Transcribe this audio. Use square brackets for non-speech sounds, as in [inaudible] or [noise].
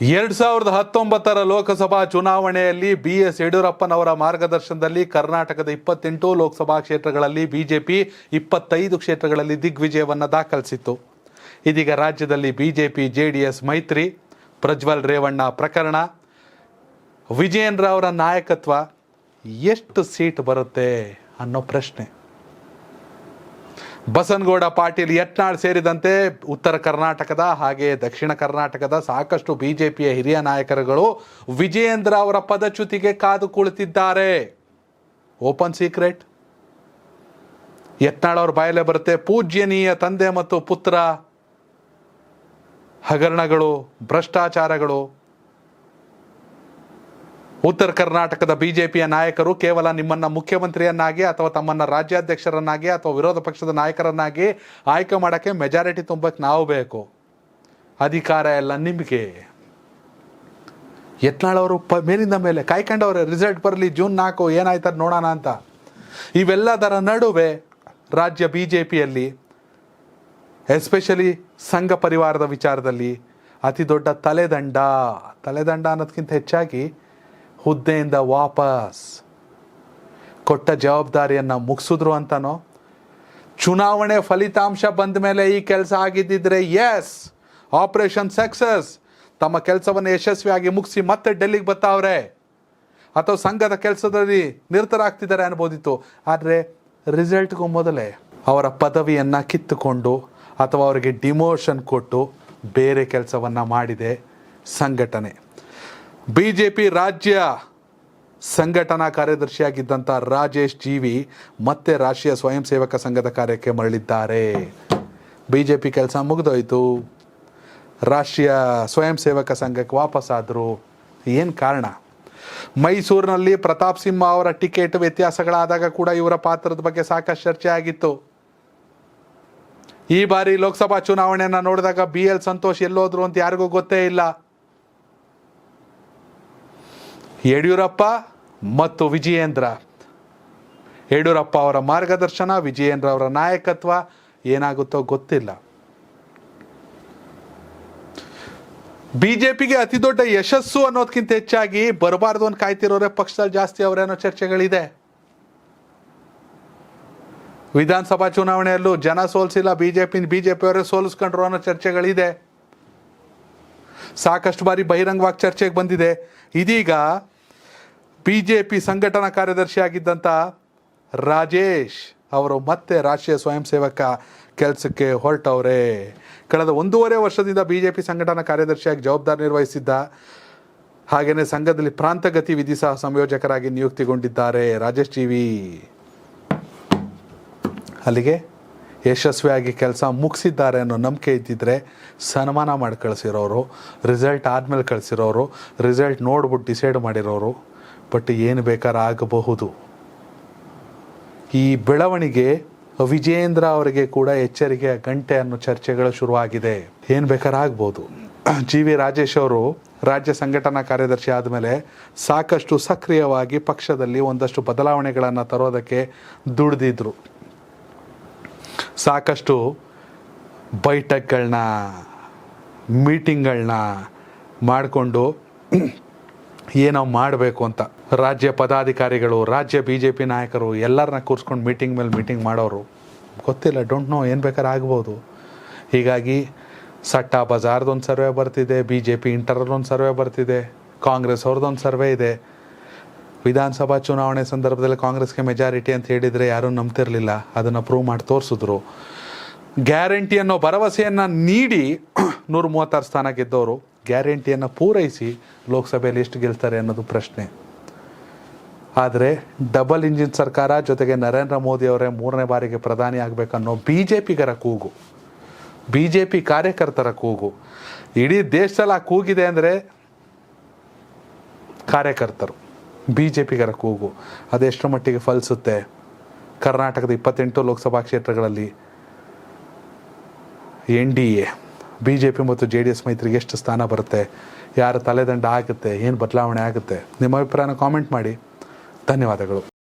ಎರಡ್ ಸಾವಿರದ ಹತ್ತೊಂಬತ್ತರ ಲೋಕಸಭಾ ಚುನಾವಣೆಯಲ್ಲಿ ಬಿ ಎಸ್ ಯಡಿಯೂರಪ್ಪನವರ ಮಾರ್ಗದರ್ಶನದಲ್ಲಿ ಕರ್ನಾಟಕದ ಇಪ್ಪತ್ತೆಂಟು ಲೋಕಸಭಾ ಕ್ಷೇತ್ರಗಳಲ್ಲಿ ಬಿಜೆಪಿ ಇಪ್ಪತ್ತೈದು ಕ್ಷೇತ್ರಗಳಲ್ಲಿ ದಿಗ್ವಿಜಯವನ್ನು ದಾಖಲಿಸಿತ್ತು. ಇದೀಗ ರಾಜ್ಯದಲ್ಲಿ ಬಿಜೆಪಿ, ಜೆಡಿಎಸ್, ಮೈತ್ರಿ, ಪ್ರಜ್ವಲ್ ರೇವಣ್ಣ ಪ್ರಕರಣ, ವಿಜಯೇಂದ್ರ ಅವರ ನಾಯಕತ್ವ ಎಷ್ಟು ಸೀಟ್ ಬರುತ್ತೆ ಅನ್ನೋ ಪ್ರಶ್ನೆ. ಬಸನಗೌಡ ಪಾಟೀಲ್ ಯತ್ನಾಳ್ ಸೇರಿದಂತೆ ಉತ್ತರ ಕರ್ನಾಟಕದ ಹಾಗೆ ದಕ್ಷಿಣ ಕರ್ನಾಟಕದ ಸಾಕಷ್ಟು ಬಿಜೆಪಿಯ ಹಿರಿಯ ನಾಯಕರುಗಳು ವಿಜಯೇಂದ್ರ ಅವರ ಪದಚ್ಯುತಿಗೆ ಕಾದು ಕುಳಿತಿದ್ದಾರೆ. Open secret. ಯತ್ನಾಳ್ ಅವ್ರ ಬಾಯಲೆ ಬರುತ್ತೆ, ಪೂಜ್ಯನೀಯ ತಂದೆ ಮತ್ತು ಪುತ್ರ ಹಗರಣಗಳು, ಭ್ರಷ್ಟಾಚಾರಗಳು. ಉತ್ತರ ಕರ್ನಾಟಕದ ಬಿಜೆಪಿಯ ನಾಯಕರು ಕೇವಲ ನಿಮ್ಮನ್ನ ಮುಖ್ಯಮಂತ್ರಿಯನ್ನಾಗಿ ಅಥವಾ ತಮ್ಮನ್ನ ರಾಜ್ಯಾಧ್ಯಕ್ಷರನ್ನಾಗಿ ಅಥವಾ ವಿರೋಧ ಪಕ್ಷದ ನಾಯಕರನ್ನಾಗಿ ಆಯ್ಕೆ ಮಾಡೋಕ್ಕೆ ಮೆಜಾರಿಟಿ ತುಂಬಕ್ಕೆ ನಾವು ಬೇಕು. ಅಧಿಕಾರ ಎಲ್ಲ ನಿಮಗೆ. ಯತ್ನಾಳವರು ಪ ಮೇಲಿಂದ ಮೇಲೆ ಕಾಯ್ಕೊಂಡವ್ರೆ ರಿಸಲ್ಟ್ ಬರಲಿ, ಜೂನ್ ನಾಲ್ಕು, ಏನಾಯ್ತದ ನೋಡೋಣ ಅಂತ. ಇವೆಲ್ಲದರ ನಡುವೆ ರಾಜ್ಯ ಬಿ ಜೆ ಪಿಯಲ್ಲಿ ಎಸ್ಪೆಷಲಿ ಸಂಘ ಪರಿವಾರದ ವಿಚಾರದಲ್ಲಿ ಅತಿ ದೊಡ್ಡ ತಲೆದಂಡ. ತಲೆದಂಡ ಅನ್ನೋದಕ್ಕಿಂತ ಹೆಚ್ಚಾಗಿ ಹುದ್ದೆಯಿಂದ ವಾಪಸ್. ಕೊಟ್ಟ ಜವಾಬ್ದಾರಿಯನ್ನು ಮುಗಿಸಿದ್ರು ಅಂತನೋ? ಚುನಾವಣೆ ಫಲಿತಾಂಶ ಬಂದ ಮೇಲೆ ಈ ಕೆಲಸ ಆಗಿದ್ದಿದ್ರೆ ಎಸ್ ಆಪರೇಷನ್ ಸಕ್ಸಸ್ ತಮ್ಮ ಕೆಲಸವನ್ನು ಯಶಸ್ವಿಯಾಗಿ ಮುಗಿಸಿ ಮತ್ತೆ ಡೆಲ್ಲಿಗೆ ಬರ್ತಾವ್ರೆ ಅಥವಾ ಸಂಘದ ಕೆಲಸದಲ್ಲಿ ನಿರತರಾಗ್ತಿದ್ದಾರೆ ಅನ್ಬೋದಿತ್ತು. ಆದರೆ ರಿಸಲ್ಟ್ಗೂ ಮೊದಲೇ ಅವರ ಪದವಿಯನ್ನು ಕಿತ್ತುಕೊಂಡು ಅಥವಾ ಅವರಿಗೆ ಡಿಮೋಷನ್ ಕೊಟ್ಟು ಬೇರೆ ಕೆಲಸವನ್ನು ಮಾಡಿದೆ ಸಂಘಟನೆ. ಬಿ ಜೆ ಪಿ ರಾಜ್ಯ ಸಂಘಟನಾ ಕಾರ್ಯದರ್ಶಿಯಾಗಿದ್ದಂಥ ರಾಜೇಶ್ ಜೀವಿ ಮತ್ತೆ ರಾಷ್ಟ್ರೀಯ ಸ್ವಯಂ ಸೇವಕ ಸಂಘದ ಕಾರ್ಯಕ್ಕೆ ಮರಳಿದ್ದಾರೆ. ಬಿ ಜೆ ಪಿ ಕೆಲಸ ಮುಗಿದೋಯ್ತು. ರಾಷ್ಟ್ರೀಯ ಸ್ವಯಂ ಸೇವಕ ಸಂಘಕ್ಕೆ ವಾಪಸ್ಸಾದರು ಏನು ಕಾರಣ? ಮೈಸೂರಿನಲ್ಲಿ ಪ್ರತಾಪ್ ಸಿಂಹ ಅವರ ಟಿಕೆಟ್ ವ್ಯತ್ಯಾಸಗಳಾದಾಗ ಕೂಡ ಇವರ ಪಾತ್ರದ ಬಗ್ಗೆ ಸಾಕಷ್ಟು ಚರ್ಚೆ ಆಗಿತ್ತು. ಈ ಬಾರಿ ಲೋಕಸಭಾ ಚುನಾವಣೆಯನ್ನು ನೋಡಿದಾಗ ಬಿ ಎಲ್ ಸಂತೋಷ್ ಎಲ್ಲೋದ್ರು ಅಂತ ಯಾರಿಗೂ ಗೊತ್ತೇ ಇಲ್ಲ. ಯಡಿಯೂರಪ್ಪ ಮತ್ತು ವಿಜಯೇಂದ್ರ. ಯಡಿಯೂರಪ್ಪ ಅವರ ಮಾರ್ಗದರ್ಶನ, ವಿಜಯೇಂದ್ರ ಅವರ ನಾಯಕತ್ವ ಏನಾಗುತ್ತೋ ಗೊತ್ತಿಲ್ಲ. ಬಿಜೆಪಿಗೆ ಅತಿ ದೊಡ್ಡ ಯಶಸ್ಸು ಅನ್ನೋದಕ್ಕಿಂತ ಹೆಚ್ಚಾಗಿ ಬರಬಾರದು ಅಂತ ಕಾಯ್ತಿರೋರೆ ಪಕ್ಷದಲ್ಲಿ ಜಾಸ್ತಿ ಅವರೇನೋ ಚರ್ಚೆಗಳಿದೆ. ವಿಧಾನಸಭಾ ಚುನಾವಣೆಯಲ್ಲೂ ಜನ ಸೋಲಿಸಿಲ್ಲ ಬಿಜೆಪಿ ಬಿಜೆಪಿಯವರೇ ಸೋಲಿಸ್ಕೊಂಡ್ರು ಅನ್ನೋ ಚರ್ಚೆಗಳಿದೆ. ಸಾಕಷ್ಟು ಬಾರಿ ಬಹಿರಂಗವಾಗಿ ಚರ್ಚೆಗೆ ಬಂದಿದೆ. ಇದೀಗ ಬಿ ಜೆ ಪಿ ಸಂಘಟನಾ ಕಾರ್ಯದರ್ಶಿಯಾಗಿದ್ದಂಥ ರಾಜೇಶ್ ಅವರು ಮತ್ತೆ ರಾಷ್ಟ್ರೀಯ ಸ್ವಯಂ ಸೇವಕ ಕೆಲಸಕ್ಕೆ ಹೊರಟವ್ರೆ. ಕಳೆದ ಒಂದೂವರೆ ವರ್ಷದಿಂದ ಬಿ ಜೆ ಪಿ ಸಂಘಟನಾ ಕಾರ್ಯದರ್ಶಿಯಾಗಿ ಜವಾಬ್ದಾರಿ ನಿರ್ವಹಿಸಿದ್ದ ಹಾಗೆಯೇ ಸಂಘದಲ್ಲಿ ಪ್ರಾಂತಗತಿ ವಿಧಿ ಸಹ ಸಂಯೋಜಕರಾಗಿ ನಿಯುಕ್ತಿಗೊಂಡಿದ್ದಾರೆ ರಾಜೇಶ್ ಟಿ ಅಲ್ಲಿಗೆ ಯಶಸ್ವಿಯಾಗಿ ಕೆಲಸ ಮುಗಿಸಿದ್ದಾರೆ ಅನ್ನೋ ನಂಬಿಕೆ ಇದ್ದಿದ್ದರೆ ಸನ್ಮಾನ ಮಾಡಿ ಕಳಿಸಿರೋರು ರಿಸಲ್ಟ್ ಆದಮೇಲೆ ಕಳಿಸಿರೋರು ರಿಸಲ್ಟ್ ನೋಡ್ಬಿಟ್ಟು ಡಿಸೈಡ್ ಮಾಡಿರೋರು ಬಟ್ ಏನು ಬೇಕಾದ್ರೆ ಆಗಬಹುದು. ಈ ಬೆಳವಣಿಗೆ ವಿಜಯೇಂದ್ರ ಅವರಿಗೆ ಕೂಡ ಎಚ್ಚರಿಕೆಯ ಗಂಟೆ ಅನ್ನೋ ಚರ್ಚೆಗಳು ಶುರುವಾಗಿದೆ. ಏನು ಬೇಕಾದ್ರೆ ಆಗ್ಬೋದು. ಜಿ. ವಿ. ರಾಜೇಶ್ ಅವರು ರಾಜ್ಯ ಸಂಘಟನಾ ಕಾರ್ಯದರ್ಶಿ ಆದಮೇಲೆ ಸಾಕಷ್ಟು ಸಕ್ರಿಯವಾಗಿ ಪಕ್ಷದಲ್ಲಿ ಒಂದಷ್ಟು ಬದಲಾವಣೆಗಳನ್ನು ತರೋದಕ್ಕೆ ದುಡ್ದಿದ್ರು. ಸಾಕಷ್ಟು ಬೈಠಕ್ಗಳನ್ನ, ಮೀಟಿಂಗ್ಗಳನ್ನ ಮಾಡಿಕೊಂಡು ಏನೋ ಮಾಡಬೇಕು ಅಂತ. ರಾಜ್ಯ ಪದಾಧಿಕಾರಿಗಳು, ರಾಜ್ಯ ಬಿ ಜೆ ಪಿ ನಾಯಕರು ಎಲ್ಲರನ್ನ ಕೂರಿಸ್ಕೊಂಡು ಮೀಟಿಂಗ್ ಮೇಲೆ ಮೀಟಿಂಗ್ ಮಾಡೋರು ಗೊತ್ತಿಲ್ಲ, ಡೋಂಟ್ ನೋ, ಏನು ಬೇಕಾದ್ರೆ ಆಗ್ಬೋದು. ಹೀಗಾಗಿ ಸಟ್ಟ ಬಜಾರ್ದೊಂದು ಸರ್ವೆ ಬರ್ತಿದೆ ಬಿ ಜೆ ಪಿ ಇಂಟರಲ್ಲೊಂದು ಸರ್ವೆ ಬರ್ತಿದೆ, ಕಾಂಗ್ರೆಸ್ ಅವ್ರದ್ದೊಂದು ಸರ್ವೆ ಇದೆ. ವಿಧಾನಸಭಾ ಚುನಾವಣೆ ಸಂದರ್ಭದಲ್ಲಿ ಕಾಂಗ್ರೆಸ್ಗೆ ಮೆಜಾರಿಟಿ ಅಂತ ಹೇಳಿದರೆ ಯಾರೂ ನಂಬ್ತಿರಲಿಲ್ಲ. ಅದನ್ನು ಪ್ರೂವ್ ಮಾಡಿ ತೋರಿಸಿದ್ರು. ಗ್ಯಾರಂಟಿ ಅನ್ನೋ ಭರವಸೆಯನ್ನು ನೀಡಿ [clears throat] ನೂರ ಮೂವತ್ತಾರು ಸ್ಥಾನ ಗೆದ್ದವರು. ಗ್ಯಾರಂಟಿಯನ್ನು ಪೂರೈಸಿ ಲೋಕಸಭೆಯಲ್ಲಿ ಎಷ್ಟು ಗೆಲ್ತಾರೆ ಅನ್ನೋದು ಪ್ರಶ್ನೆ. ಆದರೆ ಡಬಲ್ ಇಂಜಿನ್ ಸರ್ಕಾರ ಜೊತೆಗೆ ನರೇಂದ್ರ ಮೋದಿ ಅವರೇ ಮೂರನೇ ಬಾರಿಗೆ ಪ್ರಧಾನಿ ಆಗಬೇಕನ್ನೋ ಬಿ ಜೆ ಪಿಗರ ಕೂಗು. ಬಿ ಜೆ ಪಿ ಕಾರ್ಯಕರ್ತರ ಕೂಗು. ಇಡೀ ದೇಶದಲ್ಲಿ ಆ ಕೂಗಿದೆ ಅಂದರೆ ಕಾರ್ಯಕರ್ತರು. ಬಿ ಜೆ ಪಿಗರ ಕೂಗು ಅದೆಷ್ಟು ಮಟ್ಟಿಗೆ ಫಲಿಸುತ್ತೆ? ಕರ್ನಾಟಕದ ಇಪ್ಪತ್ತೆಂಟು ಲೋಕಸಭಾ ಕ್ಷೇತ್ರಗಳಲ್ಲಿ N D A B J P ಮತ್ತು ಜೆ ಡಿ ಎಸ್ ಮೈತ್ರಿಗೆ ಎಷ್ಟು ಸ್ಥಾನ ಬರುತ್ತೆ? ಯಾರ ತಲೆದಂಡ ಆಗುತ್ತೆ? ಏನು ಬದಲಾವಣೆ ಆಗುತ್ತೆ? ನಿಮ್ಮ ಅಭಿಪ್ರಾಯನ ಕಾಮೆಂಟ್ ಮಾಡಿ. ಧನ್ಯವಾದಗಳು.